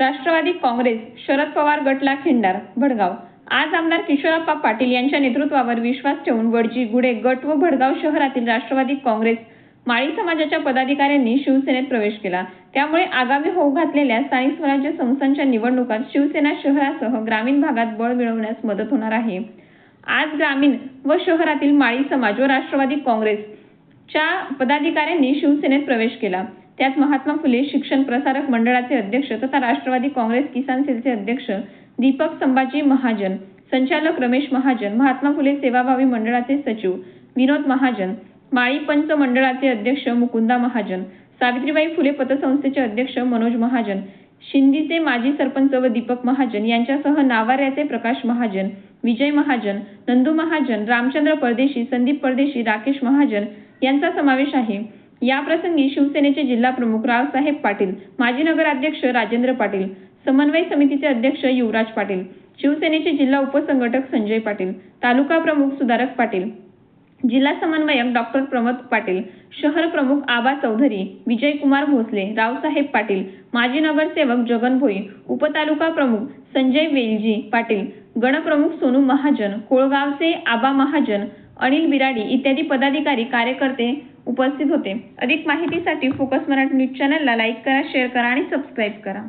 राष्ट्रवादी काँग्रेस शरद पवार गटला खिंडार भडगाव. आज आमदार किशोरप्पा पाटील यांच्या नेतृत्वावर विश्वास ठेवून वडजी गुडे गट व भडगाव शहरातील राष्ट्रवादी काँग्रेस माळी समाजाच्या पदाधिकाऱ्यांनी शिवसेनेत प्रवेश केला. त्यामुळे आगामी होऊ घातलेल्या स्थानिक स्वराज्य संस्थांच्या निवडणुकात शिवसेना शहरासह ग्रामीण भागात बळ मिळवण्यास मदत होणार आहे. आज ग्रामीण व शहरातील माळी समाज व राष्ट्रवादी काँग्रेसच्या पदाधिकाऱ्यांनी शिवसेनेत प्रवेश केला. त्यात महात्मा फुले शिक्षण प्रसारक मंडळाचे अध्यक्ष तथा राष्ट्रवादी काँग्रेस किसान सेलचे अध्यक्ष दीपक संभाजी महाजन संचालक रमेश महाजन महात्मा फुले सेवाभावी मंडळाचे सचिव विनोद महाजन माळी पंच मंडळाचे अध्यक्ष मुकुंदा महाजन सावित्रीबाई फुले पतसंस्थेचे अध्यक्ष मनोज महाजन शिंदीचे माजी सरपंच व दीपक महाजन यांच्यासह नावाऱ्याचे प्रकाश महाजन विजय महाजन नंदू महाजन रामचंद्र परदेशी संदीप परदेशी राकेश महाजन यांचा समावेश आहे. याप्रसंगी शिवसेनेचे जिल्हा प्रमुख रावसाहेब पाटील माजी नगराध्यक्ष राजेंद्र पाटील समन्वय समितीचे अध्यक्ष युवराज पाटील शिवसेनेचे जिल्हा उपसंघटक संजय पाटील तालुका प्रमुख सुधारक पाटील जिल्हा समन्वयक डॉक्टर प्रमोद पाटील शहर प्रमुख आबा चौधरी विजयकुमार भोसले रावसाहेब पाटील माजी नगरसेवक जगन भोई उपतालुका प्रमुख संजय वेलजी पाटील गणप्रमुख सोनू महाजन कोळगावचे आबा महाजन अनिल बिराडी इत्यादी पदाधिकारी कार्यकर्ते उपस्थित होते. अधिक माहितीसाठी फोकस मराठी न्यूज चॅनलला लाईक करा शेअर करा आणि सबस्क्राईब करा.